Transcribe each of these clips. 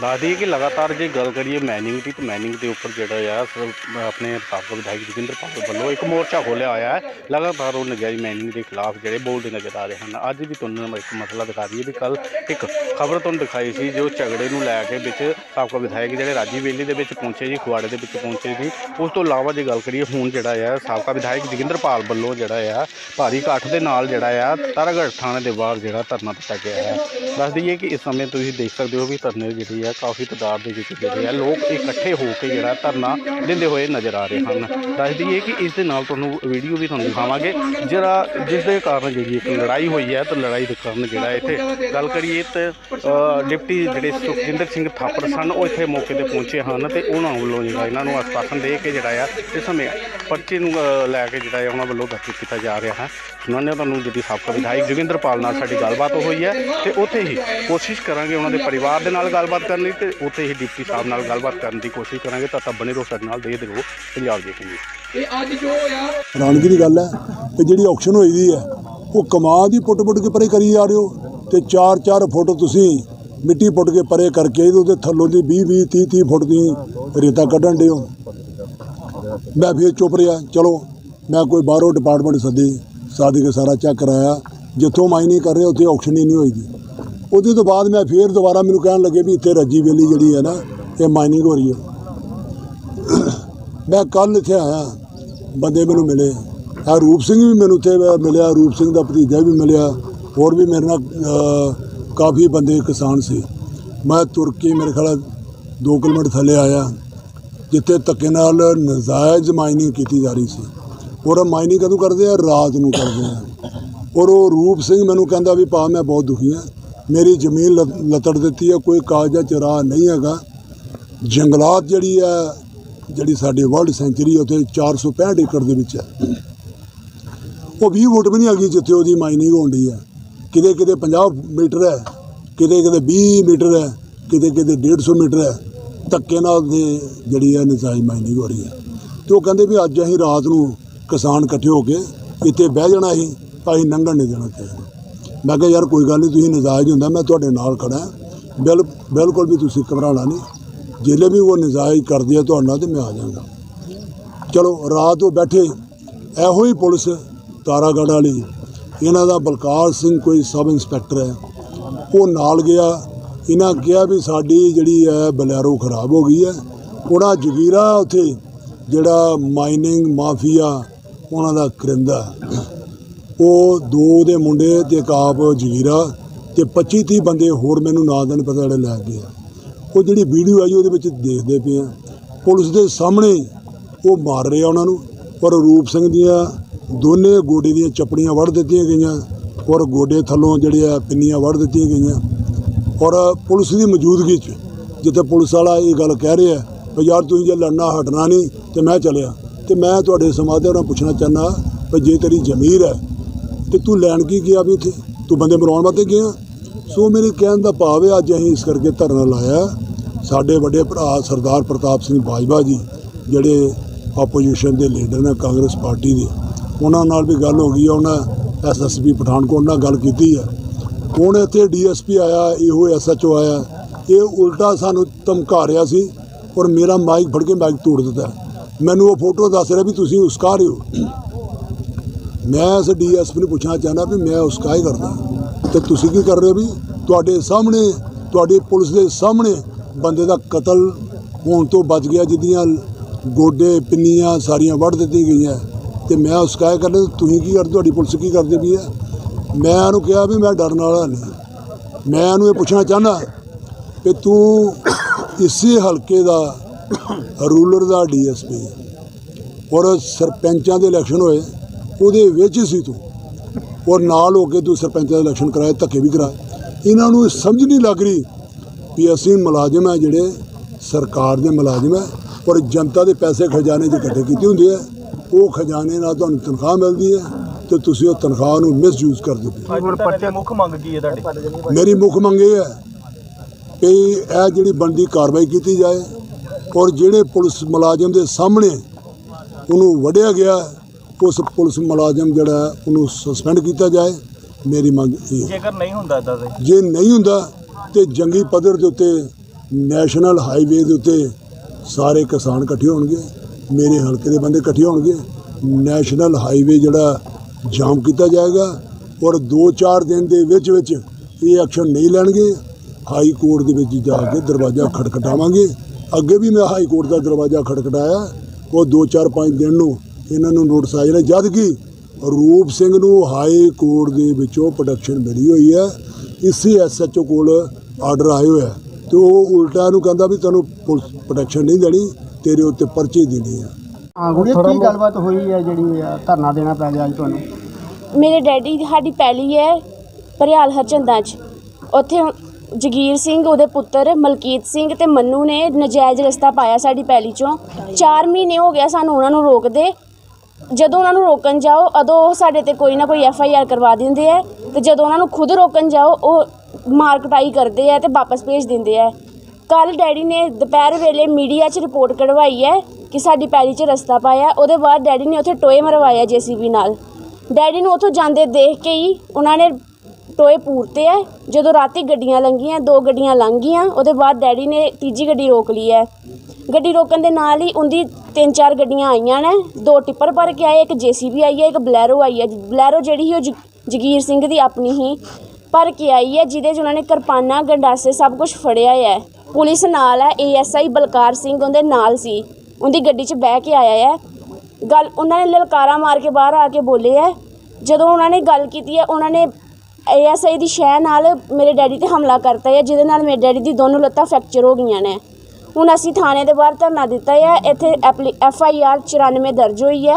ਦੱਸ ਦਈਏ ਕਿ ਲਗਾਤਾਰ ਜੇ ਗੱਲ ਕਰੀਏ ਮਾਈਨਿੰਗ ਦੀ, ਤਾਂ ਮਾਈਨਿੰਗ ਦੇ ਉੱਪਰ ਜਿਹੜਾ ਆ ਆਪਣੇ ਸਾਬਕਾ ਵਿਧਾਇਕ ਜੋਗਿੰਦਰ ਪਾਲ ਵੱਲੋਂ ਇੱਕ ਮੋਰਚਾ ਖੋਲ੍ਹਿਆ ਹੋਇਆ ਹੈ। ਲਗਾਤਾਰ ਉਹ ਨਜਾਇਜ਼ ਮਾਈਨਿੰਗ ਦੇ ਖਿਲਾਫ ਜਿਹੜੇ ਬੋਲਦੇ ਨਜ਼ਰ ਆ ਰਹੇ ਹਨ। ਅੱਜ ਵੀ ਤੁਹਾਨੂੰ ਇੱਕ ਮਸਲਾ ਦਿਖਾ ਦਈਏ ਵੀ ਕੱਲ ਇੱਕ ਖਬਰ ਤੁਹਾਨੂੰ ਦਿਖਾਈ ਸੀ, ਜੋ ਝਗੜੇ ਨੂੰ ਲੈ ਕੇ ਵਿੱਚ ਸਾਬਕਾ ਵਿਧਾਇਕ ਜਿਹੜੇ ਰਾਜੀ ਵੇਲੀ ਦੇ ਵਿੱਚ ਪਹੁੰਚੇ ਜੀ, ਖੁਆੜੇ ਦੇ ਵਿੱਚ ਪਹੁੰਚੇ ਸੀ। ਉਸ ਤੋਂ ਇਲਾਵਾ ਜੇ ਗੱਲ ਕਰੀਏ ਹੁਣ ਜਿਹੜਾ ਆ, ਸਾਬਕਾ ਵਿਧਾਇਕ ਜੋਗਿੰਦਰ ਪਾਲ ਵੱਲੋਂ ਜਿਹੜਾ ਆ, ਭਾਰੀ ਇਕੱਠ ਦੇ ਨਾਲ ਜਿਹੜਾ ਆ, ਤਾਰਾਗੜ੍ਹ ਥਾਣੇ ਦੇ ਬਾਹਰ ਜਿਹੜਾ ਧਰਨਾ ਦਿੱਤਾ ਗਿਆ ਹੈ। ਦੱਸ ਦਈਏ ਕਿ ਇਸ ਸਮੇਂ ਤੁਸੀਂ ਦੇਖ ਸਕਦੇ ਹੋ ਵੀ ਧਰਨੇ ਜਿਹੜੀ ਆ ਕਾਫੀ ਤਾਦਾਦ ਦੇ ਵਿੱਚ ਜਿਹੜੇ ਆ, ਲੋਕ ਇਕੱਠੇ ਹੋ ਕੇ ਜਿਹੜਾ ਧਰਨਾ ਦਿੰਦੇ ਹੋਏ ਨਜ਼ਰ ਆ ਰਹੇ ਹਨ। ਦੱਸ ਦਈਏ ਕਿ ਇਸ ਦੇ ਨਾਲ ਤੁਹਾਨੂੰ ਵੀਡੀਓ ਵੀ ਤੁਹਾਨੂੰ ਦਿਖਾਵਾਂਗੇ। ਜਿਹੜਾ, ਜਿਸ ਦੇ ਕਾਰਨ ਜਿਹੜੀ ਇੱਕ ਲੜਾਈ ਹੋਈ ਹੈ, ਤਾਂ ਲੜਾਈ ਦੇ ਕਾਰਨ ਜਿਹੜਾ ਇੱਥੇ ਗੱਲ ਕਰੀਏ ਤਾਂ ਡਿਪਟੀ ਜਿਹੜੇ ਸੁਖਜਿੰਦਰ ਸਿੰਘ ਥਾਪੜ ਸਨ, ਉਹ ਇੱਥੇ ਮੌਕੇ ਤੇ ਪਹੁੰਚੇ ਹਨ ਤੇ ਉਹਨਾਂ ਵੱਲੋਂ ਜਿਹੜਾ ਇਹਨਾਂ ਨੂੰ ਆਸ਼ਵਾਸਨ ਦੇ ਕੇ ਜਿਹੜਾ ਆ, ਇਸ ਸਮੇਂ ਪਰਚੇ ਨੂੰ ਲੈ ਕੇ ਜਿਹੜਾ ਆ, ਉਹਨਾਂ ਵੱਲੋਂ ਦਰਜ ਕੀਤਾ ਜਾ ਰਿਹਾ ਹੈ। ਸੁਣਾਉਂਦੇ ਨੇ ਤੁਹਾਨੂੰ ਜਿਹੜੀ ਸਾਬਕਾ ਵਿਧਾਇਕ ਜੋਗਿੰਦਰ ਪਾਲ ਨਾਲ ਸਾਡੀ ਗੱਲਬਾਤ ਹੋਈ ਹੈ ਤੇ ਉੱਥੇ ਹੀ ਕੋਸ਼ਿਸ਼ ਕਰਾਂਗੇ ਉਹਨਾਂ ਦੇ ਪਰਿਵਾਰ ਦੇ ਨਾਲ ਗੱਲਬਾਤ ਕਰਨ ਲਈ ਤੇ ਉੱਥੇ ਹੀ ਡਿਪਟੀ ਸਾਹਿਬ ਨਾਲ ਗੱਲਬਾਤ ਕਰਨ ਦੀ ਕੋਸ਼ਿਸ਼ ਕਰਾਂਗੇ। ਤਾਂ ਤਾਂ ਬਣੇ ਰਹੋ ਸਾਡੇ ਨਾਲ ਦੇਖਦੇ ਰਹੋ ਪੰਜਾਬ ਦੇਖੇਂਗੇ ਇਹ ਅੱਜ ਜੋ ਹੋਇਆ ਹੈਰਾਨਗੀ ਦੀ ਗੱਲ ਹੈ ਕਿ ਜਿਹੜੀ ਆਕਸ਼ਨ ਹੋਈ ਦੀ ਹੈ ਉਹ ਕਮਾਂ ਦੀ ਪੁੱਟ ਪੁੱਟ ਕੇ ਪਰੇ ਕਰੀ ਜਾ ਰਹੇ ਹੋ ਤੇ ਚਾਰ ਚਾਰ ਫੁੱਟ ਤੁਸੀਂ ਮਿੱਟੀ ਪੁੱਟ ਕੇ ਪਰੇ ਕਰਕੇ ਇਹਦੇ ਉਹਦੇ ਥੱਲੋਂ ਦੀ 20 20 30 30 ਫੁੱਟ ਦੀ ਰੇਤਾ ਕੱਢਣ ਦੇ ਹੋ। ਮੈਂ ਫਿਰ ਚੁੱਪ ਰਿਹਾ ਚਲੋ ਮੈਂ ਕੋਈ ਬਾਹਰੋਂ ਡਿਪਾਰਟਮੈਂਟ ਸੱਦੀ ਸਾਦੀ ਕੇ ਸਾਰਾ ਚੈੱਕ ਕਰਾਇਆ। ਜਿੱਥੋਂ ਮਾਈਨਿੰਗ ਕਰ ਰਹੇ ਉੱਥੇ ਆਕਸ਼ਨ ਹੀ ਨਹੀਂ ਹੋਈ ਦੀ। ਉਹਦੇ ਤੋਂ ਬਾਅਦ ਮੈਂ ਫੇਰ ਦੁਬਾਰਾ ਮੈਨੂੰ ਕਹਿਣ ਲੱਗੇ ਵੀ ਇੱਥੇ ਰੱਜੀ ਵੇਲੀ ਜਿਹੜੀ ਹੈ ਨਾ, ਇਹ ਮਾਈਨਿੰਗ ਹੋ ਰਹੀ ਹੈ। ਮੈਂ ਕੱਲ ਇੱਥੇ ਆਇਆ, ਬੰਦੇ ਮੈਨੂੰ ਮਿਲੇ। ਆ ਰੂਪ ਸਿੰਘ ਵੀ ਮੈਨੂੰ ਉੱਥੇ ਮਿਲਿਆ, ਰੂਪ ਸਿੰਘ ਦਾ ਭਤੀਜਾ ਵੀ ਮਿਲਿਆ, ਹੋਰ ਵੀ ਮੇਰੇ ਨਾਲ ਕਾਫੀ ਬੰਦੇ, ਕਿਸਾਨ ਸੀ। ਮੈਂ ਤੁਰ ਕੇ ਮੇਰੇ ਖਿਆਲ 2 ਕਿਲੋਮੀਟਰ ਥੱਲੇ ਆਇਆ, ਜਿੱਥੇ ਧੱਕੇ ਨਾਲ ਨਜਾਇਜ਼ ਮਾਈਨਿੰਗ ਕੀਤੀ ਜਾ ਰਹੀ ਸੀ। ਔਰ ਮਾਈਨਿੰਗ ਕਦੋਂ ਕਰਦੇ ਆ? ਰਾਤ ਨੂੰ ਕਰਦੇ ਆ। ਔਰ ਉਹ ਰੂਪ ਸਿੰਘ ਮੈਨੂੰ ਕਹਿੰਦਾ ਵੀ ਭਾ, ਮੈਂ ਬਹੁਤ ਦੁਖੀ ਹਾਂ। ਮੇਰੀ ਜ਼ਮੀਨ ਲ- ਲੱਤੜ ਦਿੱਤੀ ਹੈ ਕੋਈ ਕਾਗਜ਼ਾ ਚ ਨਹੀਂ ਹੈਗਾ। ਜੰਗਲਾਤ ਜਿਹੜੀ ਹੈ ਜਿਹੜੀ ਸਾਡੀ ਵਰਲਡ ਸੈਂਚੁਰੀ ਉੱਥੇ 465 ਏਕੜ ਦੇ ਵਿੱਚ ਹੈ ਉਹ 20 ਫੁੱਟ ਵੀ ਨਹੀਂ ਹੈਗੀ ਜਿੱਥੇ ਉਹਦੀ ਮਾਈਨਿੰਗ ਹੁੰਦੀ ਹੈ ਕਿਤੇ ਕਿਤੇ 50 ਮੀਟਰ ਹੈ, ਕਿਤੇ ਕਿਤੇ 20 ਮੀਟਰ ਹੈ, ਕਿਤੇ ਕਿਤੇ 150 ਮੀਟਰ ਹੈ। ਧੱਕੇ ਨਾਲ ਦੇ ਜਿਹੜੀ ਹੈ ਨਜਾਇਜ਼ ਮਾਈਨਿੰਗ ਹੋ ਰਹੀ ਹੈ ਤੇ ਉਹ ਕਹਿੰਦੇ ਵੀ ਅੱਜ ਅਸੀਂ ਰਾਤ ਨੂੰ ਕਿਸਾਨ ਇਕੱਠੇ ਹੋ ਕੇ ਇੱਥੇ ਬਹਿ ਜਾਣਾ ਸੀ ਤਾਂ ਅਸੀਂ ਲੰਘਣ ਨਹੀਂ ਦੇਣਾ ਚਾਹੀਦਾ। ਮੈਂ ਕਿਹਾ, ਯਾਰ, ਕੋਈ ਗੱਲ ਨਹੀਂ ਤੁਸੀਂ ਨਜਾਇਜ਼ ਹੁੰਦਾ, ਮੈਂ ਤੁਹਾਡੇ ਨਾਲ ਖੜਾ ਬਿਲ, ਬਿਲਕੁਲ ਵੀ ਤੁਸੀਂ ਘਬਰਾਉਣਾ ਨਹੀਂ ਜਿਹੜੇ ਵੀ ਉਹ ਨਜਾਇਜ਼ ਕਰਦੇ ਆ ਤੁਹਾਡਾ ਨਾਲ ਤੇ ਮੈਂ ਆ ਜਾਵਾਂਗਾ। ਚਲੋ, ਰਾਤ ਉਹ ਬੈਠੇ। ਇਹੋ ਹੀ ਪੁਲਿਸ, ਤਾਰਾਗੜ੍ਹ ਵਾਲੀ। ਇਹਨਾਂ ਦਾ ਬਲਕਾਰ ਸਿੰਘ ਕੋਈ ਸਬ ਇੰਸਪੈਕਟਰ ਹੈ। ਉਹ ਨਾਲ ਗਿਆ। ਇਹਨਾਂ ਕਿਹਾ ਵੀ ਸਾਡੀ ਜਿਹੜੀ ਹੈ, ਬਲੈਰੋ ਖਰਾਬ ਹੋ ਗਈ ਹੈ। ਉਹਨਾਂ ਜਗੀਰਾ ਉੱਥੇ, ਜਿਹੜਾ ਮਾਈਨਿੰਗ ਮਾਫੀਆ, ਉਹਨਾਂ ਦਾ ਕਰਿੰਦਾ। ਉਹ ਦੋ ਦੇ ਮੁੰਡੇ ਤੇ ਇੱਕ ਆਪ ਜਗੀਰਾ ਤੇ 25 30 ਬੰਦੇ ਹੋਰ ਮੈਨੂੰ ਨਾਂ ਦਾ ਨਹੀਂ ਪਤਾ ਜਿਹੜੇ ਲੈ ਗਏ ਆ। ਉਹ ਜਿਹੜੀ ਵੀਡੀਓ ਆਈ ਉਹਦੇ ਵਿੱਚ ਦੇਖਦੇ ਪਏ ਆ। ਪੁਲਿਸ ਦੇ ਸਾਹਮਣੇ ਉਹ ਮਾਰ ਰਿਹਾ ਉਹਨਾਂ ਨੂੰ, ਪਰ ਰੂਪ ਸਿੰਘ ਦੀਆਂ ਦੋਨੇ ਗੋਡੇ ਦੀਆਂ ਚੱਪੜੀਆਂ ਵੜ ਦਿੱਤੀਆਂ ਗਈਆਂ ਔਰ ਗੋਡੇ ਥੱਲੋਂ ਜਿਹੜੇ ਆ ਪਿੰਨੀਆਂ ਵੜ ਦਿੱਤੀਆਂ ਗਈਆਂ। ਔਰ ਪੁਲਿਸ ਦੀ ਮੌਜੂਦਗੀ 'ਚ ਜਿੱਥੇ ਪੁਲਿਸ ਵਾਲਾ ਇਹ ਗੱਲ ਕਹਿ ਰਿਹਾ, ਵੀ ਯਾਰ ਤੁਸੀਂ ਜੇ ਲੜਨਾ ਹਟਣਾ ਨਹੀਂ ਤੇ ਮੈਂ ਚਲਿਆ। ਤੇ ਮੈਂ ਤੁਹਾਡੇ ਸਮਾਧਿਆਂ ਨਾਲ ਪੁੱਛਣਾ ਚਾਹੁੰਦਾ ਵੀ ਜੇ ਤੇਰੀ ਜ਼ਮੀਰ ਹੈ ਤੇ ਤੂੰ ਲੈਣ ਕੀ ਗਿਆ ਵੀ ਇੱਥੇ? ਤੂੰ ਬੰਦੇ ਮਰਾਉਣ ਵਾਸਤੇ ਗਿਆ? ਸੋ ਮੇਰੇ ਕਹਿਣ ਦਾ ਭਾਵ ਹੈ ਅੱਜ ਅਸੀਂ ਇਸ ਕਰਕੇ ਧਰਨਾ ਲਾਇਆ। ਸਾਡੇ ਵੱਡੇ ਭਰਾ ਸਰਦਾਰ ਪ੍ਰਤਾਪ ਸਿੰਘ ਬਾਜਵਾ ਜੀ, ਜਿਹੜੇ ਆਪੋਜੀਸ਼ਨ ਦੇ ਲੀਡਰ ਨੇ ਕਾਂਗਰਸ ਪਾਰਟੀ ਦੇ, ਉਹਨਾਂ ਨਾਲ ਵੀ ਗੱਲ ਹੋ ਗਈ ਹੈ ਉਹਨਾਂ ਐਸਐਸਪੀ ਪਠਾਨਕੋਟ ਨਾਲ ਗੱਲ ਕੀਤੀ ਹੈ ਹੁਣ ਇੱਥੇ ਡੀਐਸਪੀ ਆਇਆ, ਇਹੋ ਐਸਐਚਓ ਆਇਆ, ਇਹ ਉਲਟਾ ਸਾਨੂੰ ਧਮਕਾ ਰਿਹਾ ਸੀ ਔਰ ਮੇਰਾ ਮਾਈਕ ਫੜ ਕੇ ਮਾਈਕ ਤੋੜ ਦਿੱਤਾ। ਮੈਨੂੰ ਉਹ ਫੋਟੋ ਦੱਸ ਰਿਹਾ ਵੀ ਤੁਸੀਂ ਉਸਕਾ ਰਹੇ ਹੋ। ਮੈਂ ਇਸ ਡੀਐਸਪੀ ਨੂੰ ਪੁੱਛਣਾ ਚਾਹੁੰਦਾ ਵੀ ਮੈਂ ਉਸਕਾ ਹੀ ਕਰਦਾ? ਤੇ ਤੁਸੀਂ ਕੀ ਕਰ ਰਹੇ ਹੋ ਵੀ ਤੁਹਾਡੇ ਸਾਹਮਣੇ, ਤੁਹਾਡੀ ਪੁਲਿਸ ਦੇ ਸਾਹਮਣੇ ਬੰਦੇ ਦਾ ਕਤਲ ਹੋਣ ਤੋਂ ਬਚ ਗਿਆ, ਜਿਹਦੀਆਂ ਗੋਡੇ, ਪਿੰਨੀਆਂ ਸਾਰੀਆਂ ਵੱਢ ਦਿੱਤੀਆਂ ਗਈਆਂ। ਤੇ ਮੈਂ ਉਸਕਾ ਹੀ ਕਰਦਾ? ਤੁਸੀਂ ਕੀ ਕਰਦੇ? ਤੁਹਾਡੀ ਪੁਲਿਸ ਕੀ ਕਰਦੇ ਵੀ ਹੈ? ਮੈਂ ਉਹਨੂੰ ਕਿਹਾ ਵੀ ਮੈਂ ਡਰਨ ਵਾਲਾ ਨਹੀਂ। ਮੈਂ ਉਹਨੂੰ ਇਹ ਪੁੱਛਣਾ ਚਾਹੁੰਦਾ ਕਿ ਤੂੰ ਇਸੇ ਹਲਕੇ ਦਾ ਰੂਲਰ ਦਾ ਡੀਐਸਪੀ ਔਰ ਸਰਪੰਚਾਂ ਦੇ ਇਲੈਕਸ਼ਨ ਹੋਏ। ਉਹਦੇ ਵਿੱਚ ਸੀ ਤੂੰ। ਔਰ ਨਾਲ ਹੋ ਕੇ ਤੂੰ ਸਰਪੰਚਾਂ ਦੇ ਇਲੈਕਸ਼ਨ ਕਰਾਏ ਧੱਕੇ ਵੀ ਕਰਾਏ। ਇਹਨਾਂ ਨੂੰ ਸਮਝ ਨਹੀਂ ਲੱਗ ਰਹੀ ਵੀ ਅਸੀਂ ਮੁਲਾਜ਼ਮ ਹੈ ਜਿਹੜੇ ਸਰਕਾਰ ਦੇ ਮੁਲਾਜ਼ਮ ਹੈ ਔਰ ਜਨਤਾ ਦੇ ਪੈਸੇ ਖਜ਼ਾਨੇ 'ਚ ਇਕੱਠੇ ਕੀਤੇ ਹੁੰਦੇ ਆ। ਉਹ ਖਜ਼ਾਨੇ ਨਾਲ ਤੁਹਾਨੂੰ ਤਨਖਾਹ ਮਿਲਦੀ ਹੈ ਤੇ ਤੁਸੀਂ ਉਹ ਤਨਖਾਹ ਨੂੰ ਮਿਸਯੂਜ਼ ਕਰਦੇ ਹੋ। ਹੁਣ ਪਰਚੇ ਮੁੱਖ ਮੰਗ ਕੀ ਹੈ ਤੁਹਾਡੀ? ਮੇਰੀ ਮੁੱਖ ਮੰਗ ਇਹ ਹੈ ਕਿ ਇਹ ਜਿਹੜੀ ਬਣਦੀ ਕਾਰਵਾਈ ਕੀਤੀ ਜਾਏ ਔਰ ਜਿਹੜੇ ਪੁਲਿਸ ਮੁਲਾਜ਼ਮ ਦੇ ਸਾਹਮਣੇ ਉਹਨੂੰ ਵੜਿਆ ਗਿਆ ਉਸ ਪੁਲਿਸ ਮੁਲਾਜ਼ਮ ਜਿਹੜਾ ਉਹਨੂੰ ਸਸਪੈਂਡ ਕੀਤਾ ਜਾਏ ਮੇਰੀ ਮੰਗ ਇਹ ਹੈ। ਜੇਕਰ ਨਹੀਂ ਹੁੰਦਾ ਇਦਾਂ ਦੇ। ਜੇ ਨਹੀਂ ਹੁੰਦਾ ਤੇ ਜੰਗੀ ਪੱਧਰ ਦੇ ਉੱਤੇ ਨੈਸ਼ਨਲ ਹਾਈਵੇ ਦੇ ਉੱਤੇ ਸਾਰੇ ਕਿਸਾਨ ਇਕੱਠੇ ਹੋਣਗੇ ਮੇਰੇ ਹਲਕੇ ਦੇ ਬੰਦੇ ਇਕੱਠੇ ਹੋਣਗੇ ਨੈਸ਼ਨਲ ਹਾਈਵੇ ਜਿਹੜਾ ਜਾਮ ਕੀਤਾ ਜਾਏਗਾ ਔਰ 2-4 ਦਿਨ ਦੇ ਵਿੱਚ ਵਿੱਚ ਇਹ ਐਕਸ਼ਨ ਨਹੀਂ ਲੈਣਗੇ ਹਾਈ ਕੋਰਟ ਦੇ ਵਿੱਚ ਜਾ ਕੇ ਦਰਵਾਜ਼ਾ ਖਟਖਟਾਵਾਂਗੇ। ਅੱਗੇ ਵੀ ਮੈਂ ਹਾਈ ਕੋਰਟ ਦਾ ਦਰਵਾਜ਼ਾ ਖਟਖਟਾਇਆ ਉਹ 2-4-5 ਦਿਨ ਨੂੰ ਇਹਨਾਂ ਨੂੰ ਨੋਟਿਸ ਆ ਜਾਣਾ ਜਦ ਕਿ ਰੂਪ ਸਿੰਘ ਨੂੰ ਹਾਈ ਕੋਰਟ ਦੇ ਵਿੱਚੋਂ ਪ੍ਰੋਟੈਕਸ਼ਨ ਮਿਲੀ ਹੋਈ ਹੈ। ਇਸੇ ਐਸਐਚਓ ਕੋਲ ਆਰਡਰ ਆਏ ਹੋਇਆ ਤੇ ਉਹ ਉਲਟਾ ਨੂੰ ਕਹਿੰਦਾ ਵੀ ਤੁਹਾਨੂੰ ਪੁਲਿਸ ਪ੍ਰੋਟੈਕਸ਼ਨ ਨਹੀਂ ਦੇਣੀ ਤੇਰੇ ਉੱਤੇ ਪਰਚੇ ਦੇਣੀ ਆ। ਹਾਂ ਗੁੜੀਆ ਕੀ ਗੱਲਬਾਤ ਹੋਈ ਹੈ ਜਿਹੜੀ ਆ, ਧਰਨਾ ਦੇਣਾ ਪੈ ਗਿਆ ਅੱਜ ਤੁਹਾਨੂੰ? ਮੇਰੇ ਡੈਡੀ ਸਾਡੀ ਪਹਿਲੀ ਹੈ ਭਰਿਆਲ ਹਰਚੰਦਾਂ 'ਚ। ਉੱਥੇ ਜਗੀਰ ਸਿੰਘ ਉਹਦੇ ਪੁੱਤਰ ਮਲਕੀਤ ਸਿੰਘ ਤੇ ਮੰਨੂ ਨੇ ਨਜਾਇਜ਼ ਰਸਤਾ ਪਾਇਆ ਸਾਡੀ ਪਹਿਲੀ 'ਚੋਂ। 4 ਮਹੀਨੇ ਹੋ ਗਿਆ ਸਾਨੂੰ ਉਹਨਾਂ ਨੂੰ ਰੋਕਦੇ। ਜਦੋਂ ਉਹਨਾਂ ਨੂੰ ਰੋਕਣ ਜਾਓ, ਉਦੋਂ ਉਹ ਸਾਡੇ ਤੇ ਕੋਈ ਨਾ ਕੋਈ ਐਫ ਆਈ ਆਰ ਕਰਵਾ ਦਿੰਦੇ ਹੈ ਅਤੇ ਜਦੋਂ ਉਹਨਾਂ ਨੂੰ ਖੁਦ ਰੋਕਣ ਜਾਓ, ਉਹ ਮਾਰ ਕੁਟਾਈ ਕਰਦੇ ਹੈ ਅਤੇ ਵਾਪਸ ਭੇਜ ਦਿੰਦੇ ਹੈ ਕੱਲ੍ਹ ਡੈਡੀ ਨੇ ਦੁਪਹਿਰ ਵੇਲੇ ਮੀਡੀਆ 'ਚ ਰਿਪੋਰਟ ਕਢਵਾਈ ਹੈ ਕਿ ਸਾਡੀ ਪੈਲੀ 'ਚ ਰਸਤਾ ਪਾਇਆ, ਉਹਦੇ ਬਾਅਦ ਡੈਡੀ ਨੇ ਉੱਥੇ ਟੋਏ ਮਰਵਾਇਆ ਜੀਸੀਬੀ ਨਾਲ। ਡੈਡੀ ਨੂੰ ਉੱਥੋਂ ਜਾਂਦੇ ਦੇਖ ਕੇ ਹੀ ਉਹਨਾਂ ਨੇ ਟੋਏ ਪੂਰਤੇ ਹੈ ਜਦੋਂ ਰਾਤੀ ਗੱਡੀਆਂ ਲੰਘੀਆਂ, ਦੋ ਗੱਡੀਆਂ ਲੰਘ ਗਈਆਂ, ਉਹਦੇ ਬਾਅਦ ਡੈਡੀ ਨੇ ਤੀਜੀ ਗੱਡੀ ਰੋਕ ਲਈ ਹੈ। ਗੱਡੀ ਰੋਕਣ ਦੇ ਨਾਲ ਹੀ ਉਹਦੀ ਤਿੰਨ ਚਾਰ ਗੱਡੀਆਂ ਆਈਆਂ ਨੇ। ਦੋ ਟਿੱਪਰ ਭਰ ਕੇ ਆਏ, ਇੱਕ ਜੀਸੀਬੀ ਆਈ ਹੈ, ਇੱਕ ਬਲੈਰੋ ਆਈ ਹੈ। ਬਲੈਰੋ ਜਿਹੜੀ ਸੀ ਉਹ ਜ- ਜਗੀਰ ਸਿੰਘ ਦੀ ਆਪਣੀ ਹੀ ਭਰ ਕੇ ਆਈ ਹੈ, ਜਿਹਦੇ 'ਚ ਉਹਨਾਂ ਨੇ ਕਿਰਪਾਨਾਂ, ਗੰਡਾਸੇ ਸਭ ਕੁਝ ਫੜਿਆ ਹੈ। ਪੁਲਿਸ ਨਾਲ ਹੈ ਏਐਸਆਈ ਬਲਕਾਰ ਸਿੰਘ ਉਹਦੇ ਨਾਲ ਸੀ। ਉਹਦੀ ਗੱਡੀ 'ਚ ਬਹਿ ਕੇ ਆਇਆ ਹੈ। ਗੱਲ, ਉਹਨਾਂ ਨੇ ਲਲਕਾਰਾ ਮਾਰ ਕੇ ਬਾਹਰ ਆ ਕੇ ਬੋਲੇ ਹੈ। ਜਦੋਂ ਉਹਨਾਂ ਨੇ ਗੱਲ ਕੀਤੀ ਹੈ, ਉਹਨਾਂ ਨੇ ਏਐਸਆਈ ਦੀ ਸ਼ਹਿ ਨਾਲ ਮੇਰੇ ਡੈਡੀ ਤੇ ਹਮਲਾ ਕਰਤਾ ਹੈ, ਜਿਹਦੇ ਨਾਲ ਮੇਰੇ ਡੈਡੀ ਦੀ ਦੋਨੋਂ ਲੱਤਾਂ ਫ੍ਰੈਕਚਰ ਹੋ ਗਈਆਂ ਨੇ। ਹੁਣ ਅਸੀਂ ਥਾਣੇ ਦੇ ਬਾਹਰ ਧਰਨਾ ਦਿੱਤਾ ਹੈ। ਇੱਥੇ ਐਫ ਆਈ ਆਰ 94 ਦਰਜ ਹੋਈ ਹੈ।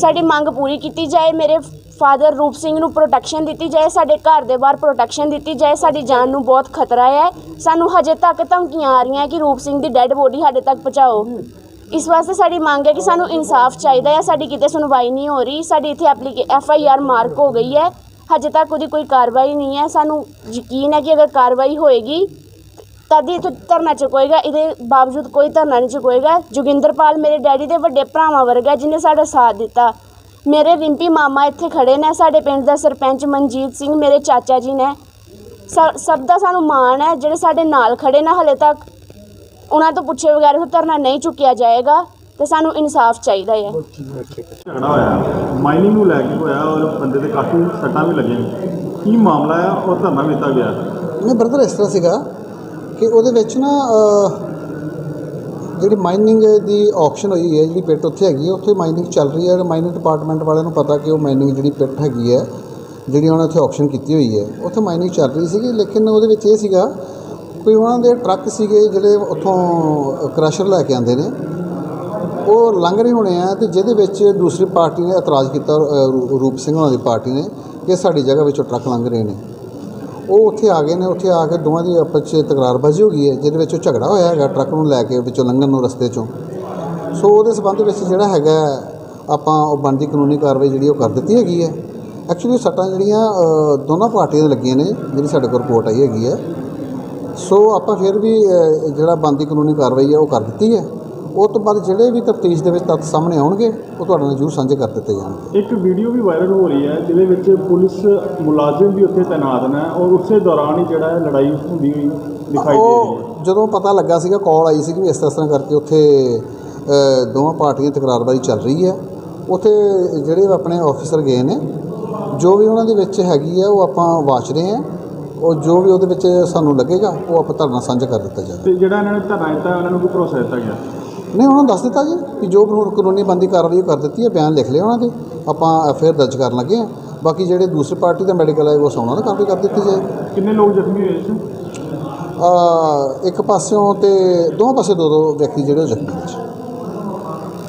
ਸਾਡੀ ਮੰਗ ਪੂਰੀ ਕੀਤੀ ਜਾਏ। ਮੇਰੇ ਫਾਦਰ ਰੂਪ ਸਿੰਘ ਨੂੰ ਪ੍ਰੋਟੈਕਸ਼ਨ ਦਿੱਤੀ ਜਾਏ। ਸਾਡੇ ਘਰ ਦੇ ਬਾਹਰ ਪ੍ਰੋਟੈਕਸ਼ਨ ਦਿੱਤੀ ਜਾਏ। ਸਾਡੀ ਜਾਨ ਨੂੰ ਬਹੁਤ ਖਤਰਾ ਹੈ। ਸਾਨੂੰ ਹਜੇ ਤੱਕ ਧਮਕੀਆਂ ਆ ਰਹੀਆਂ ਕਿ ਰੂਪ ਸਿੰਘ ਦੀ ਡੈੱਡ ਬੋਡੀ ਸਾਡੇ ਤੱਕ ਪਹੁੰਚਾਓ। ਇਸ ਵਾਸਤੇ ਸਾਡੀ ਮੰਗ ਹੈ ਕਿ ਸਾਨੂੰ ਇਨਸਾਫ ਚਾਹੀਦਾ ਹੈ। ਸਾਡੀ ਕਿਤੇ ਸੁਣਵਾਈ ਨਹੀਂ ਹੋ ਰਹੀ। ਸਾਡੀ ਇੱਥੇ ਐਪਲੀਕੇ ਐਫ ਆਈ ਆਰ ਮਾਰਕ ਹੋ ਗਈ ਹੈ। ਹਜੇ ਤੱਕ ਉਹਦੀ ਕੋਈ ਕਾਰਵਾਈ ਨਹੀਂ ਹੈ। ਸਾਨੂੰ ਯਕੀਨ ਹੈ ਕਿ ਅਗਰ ਕਾਰਵਾਈ ਹੋਏਗੀ ਤਦ ਹੀ ਇੱਥੇ ਧਰਨਾ ਚੁਕੋਏਗਾ ਇਹਦੇ ਬਾਵਜੂਦ ਕੋਈ ਧਰਨਾ ਨਹੀਂ ਚੁਕੋਏਗਾ। ਜੋਗਿੰਦਰਪਾਲ ਮੇਰੇ ਡੈਡੀ ਦੇ ਵੱਡੇ ਭਰਾਵਾਂ ਵਰਗਾ ਜਿਹਨੇ ਸਾਡਾ ਸਾਥ ਦਿੱਤਾ। ਮੇਰੇ ਰਿੰਪੀ ਮਾਮਾ ਇੱਥੇ ਖੜੇ ਨੇ ਸਾਡੇ ਪਿੰਡ ਦਾ ਸਰਪੰਚ ਮਨਜੀਤ ਸਿੰਘ ਮੇਰੇ ਚਾਚਾ ਜੀ ਨੇ। ਸਭ ਦਾ ਸਾਨੂੰ ਮਾਣ ਹੈ ਜਿਹੜੇ ਸਾਡੇ ਨਾਲ ਖੜੇ ਨੇ ਹਲੇ ਤੱਕ ਉਹਨਾਂ ਤੋਂ ਪੁੱਛੇ ਬਗੈਰ ਉਹ ਧਰਨਾ ਨਹੀਂ ਚੁੱਕਿਆ ਜਾਏਗਾ ਤੇ ਸਾਨੂੰ ਇਨਸਾਫ ਚਾਹੀਦਾ ਹੈ। ਝਗੜਾ ਹੋਇਆ ਮਾਈਨਿੰਗ ਨੂੰ ਲੈ ਕੇ ਹੋਇਆ ਔਰ ਬੰਦੇ ਦੇ ਕਾਫੀ ਸੱਟਾਂ ਵੀ ਲੱਗੀਆਂ। ਕੀ ਮਾਮਲਾ ਆ ਔਰ ਧਰਨਾ ਵੀ ਦਿੱਤਾ ਗਿਆ? ਨਹੀਂ ਬ੍ਰਦਰ ਇਸ ਤਰ੍ਹਾਂ ਸੀਗਾ ਕਿ ਉਹਦੇ ਵਿੱਚ ਨਾ ਜਿਹੜੀ ਮਾਈਨਿੰਗ ਦੀ ਆਕਸ਼ਨ ਹੋਈ ਹੈ, ਜਿਹੜੀ ਪਿੱਟ ਉੱਥੇ ਹੈਗੀ ਹੈ, ਉੱਥੇ ਮਾਈਨਿੰਗ ਚੱਲ ਰਹੀ ਹੈ। ਮਾਈਨਿੰਗ ਡਿਪਾਰਟਮੈਂਟ ਵਾਲਿਆਂ ਨੂੰ ਪਤਾ ਕਿ ਉਹ ਮਾਈਨਿੰਗ ਜਿਹੜੀ ਪਿੱਟ ਹੈਗੀ ਹੈ, ਜਿਹੜੀ ਉਹਨਾਂ ਉੱਥੇ ਆਕਸ਼ਨ ਕੀਤੀ ਹੋਈ ਹੈ, ਉੱਥੇ ਮਾਈਨਿੰਗ ਚੱਲ ਰਹੀ ਸੀਗੀ। ਲੇਕਿਨ ਉਹਦੇ ਵਿੱਚ ਇਹ ਸੀਗਾ ਕੋਈ ਉਹਨਾਂ ਦੇ ਟਰੱਕ ਸੀਗੇ, ਜਿਹੜੇ ਉੱਥੋਂ ਕ੍ਰਸ਼ਰ ਲੈ ਕੇ ਆਉਂਦੇ ਨੇ, ਉਹ ਲੰਘ ਰਹੇ ਹੋਣੇ ਆ ਤੇ ਜਿਹਦੇ ਵਿੱਚ ਦੂਸਰੀ ਪਾਰਟੀ ਨੇ ਇਤਰਾਜ਼ ਕੀਤਾ ਰੂਪ ਸਿੰਘ ਉਹਨਾਂ ਦੀ ਪਾਰਟੀ ਨੇ, ਕਿ ਸਾਡੀ ਜਗ੍ਹਾ ਵਿੱਚੋਂ ਟਰੱਕ ਲੰਘ ਰਹੇ ਨੇ। ਉਹ ਉੱਥੇ ਆ ਗਏ ਨੇ, ਉੱਥੇ ਆ ਕੇ ਦੋਵਾਂ ਦੀ ਆਪਸ 'ਚ ਤਕਰਾਰਬਾਜ਼ੀ ਹੋ ਗਈ ਹੈ, ਜਿਹਦੇ ਵਿੱਚ ਉਹ ਝਗੜਾ ਹੋਇਆ ਹੈਗਾ ਟਰੱਕ ਨੂੰ ਲੈ ਕੇ ਵਿੱਚੋਂ ਲੰਘਣ ਨੂੰ ਰਸਤੇ 'ਚੋਂ। ਸੋ ਉਹਦੇ ਸਬੰਧ ਵਿੱਚ ਜਿਹੜਾ ਹੈਗਾ ਆਪਾਂ ਉਹ ਬਣਦੀ ਕਾਨੂੰਨੀ ਕਾਰਵਾਈ ਜਿਹੜੀ ਉਹ ਕਰ ਦਿੱਤੀ ਹੈਗੀ ਹੈ। ਐਕਚੁਅਲੀ ਸੱਟਾਂ ਜਿਹੜੀਆਂ ਦੋਨਾਂ ਪਾਰਟੀਆਂ ਦੇ ਲੱਗੀਆਂ ਨੇ, ਜਿਹੜੀ ਸਾਡੇ ਕੋਲ ਰਿਪੋਰਟ ਆਈ ਹੈਗੀ ਹੈ। ਸੋ ਆਪਾਂ ਫਿਰ ਵੀ ਜਿਹੜਾ ਬਣਦੀ ਕਾਨੂੰਨੀ ਕਾਰਵਾਈ ਹੈ ਉਹ ਕਰ ਦਿੱਤੀ ਹੈ। ਉਹ ਤੋਂ ਬਾਅਦ ਜਿਹੜੇ ਵੀ ਤਫਤੀਸ਼ ਦੇ ਵਿੱਚ ਤੱਥ ਸਾਹਮਣੇ ਆਉਣਗੇ ਉਹ ਤੁਹਾਡੇ ਨਾਲ ਜ਼ਰੂਰ ਸਾਂਝੇ ਕਰ ਦਿੱਤੇ ਜਾਣਗੇ। ਇੱਕ ਵੀਡੀਓ ਵੀ ਵਾਇਰਲ ਹੋ ਰਹੀ ਹੈ ਜਿਹਦੇ ਵਿੱਚ ਪੁਲਿਸ ਮੁਲਾਜ਼ਮ ਵੀ ਉੱਥੇ ਤੈਨਾਤ ਨੇ ਔਰ ਉਸੇ ਦੌਰਾਨ ਹੀ ਜਿਹੜਾ ਹੈ ਲੜਾਈ ਹੁੰਦੀ ਹੋਈ ਦਿਖਾਈ ਦੇ ਰਹੀ ਹੈ। ਜਦੋਂ ਪਤਾ ਲੱਗਾ ਸੀਗਾ ਕਾਲ ਆਈ ਸੀ ਵੀ ਇਸ ਤਰ੍ਹਾਂ ਕਰਕੇ ਉੱਥੇ ਦੋਵਾਂ ਪਾਰਟੀਆਂ ਤਕਰਾਰਬਾਜ਼ੀ ਚੱਲ ਰਹੀ ਹੈ। ਉੱਥੇ ਜਿਹੜੇ ਆਪਣੇ ਆਫੀਸਰ ਗਏ ਨੇ ਜੋ ਵੀ ਉਹਨਾਂ ਦੇ ਵਿੱਚ ਹੈਗੀ ਹੈ ਉਹ ਆਪਾਂ ਵਾਚ ਰਹੇ ਹਾਂ। ਉਹ ਜੋ ਵੀ ਉਹਦੇ ਵਿੱਚ ਸਾਨੂੰ ਲੱਗੇਗਾ ਉਹ ਆਪਾਂ ਧਰਨਾ ਸਾਂਝਾ ਕਰ ਦਿੱਤਾ ਜਾਵੇ। ਤੇ ਜਿਹੜਾ ਇਹਨਾਂ ਨੇ ਧਰਨਾ ਦਿੱਤਾ ਉਹਨਾਂ ਨੂੰ ਕੋਈ ਭਰੋਸਾ ਦਿੱਤਾ ਗਿਆ। ਨਹੀਂ ਉਹਨਾਂ ਨੂੰ ਦੱਸ ਦਿੱਤਾ ਜੀ ਕਿ ਜੋ ਕਾਨੂੰਨ- ਕਾਨੂੰਨੀ ਬੰਦੀ ਕਾਰਵਾਈ ਉਹ ਕਰ ਦਿੱਤੀ ਹੈ ਬਿਆਨ ਲਿਖ ਲਿਆ ਉਹਨਾਂ ਦੇ। ਆਪਾਂ ਐਫ ਆਈ ਆਰ ਦਰਜ ਕਰਨ ਲੱਗੇ ਹਾਂ। ਬਾਕੀ ਜਿਹੜੇ ਦੂਸਰੀ ਪਾਰਟੀ ਦਾ ਮੈਡੀਕਲ ਹੈ ਉਹ ਸੋਨਾ ਨਾਲ ਕਾਰਵਾਈ ਕਰ ਦਿੱਤੀ ਜਾਏਗੀ ਕਿੰਨੇ ਲੋਕ ਜ਼ਖਮੀ ਹੋਏ 'ਚ? ਅ, ਇੱਕ ਪਾਸਿਓਂ ਤੇ ਦੋਵਾਂ ਪਾਸੇ ਦੋ ਦੋ ਵਿਅਕਤੀ ਜਿਹੜੇ ਜ਼ਖਮੀ ਹੋਏ ਸੀ।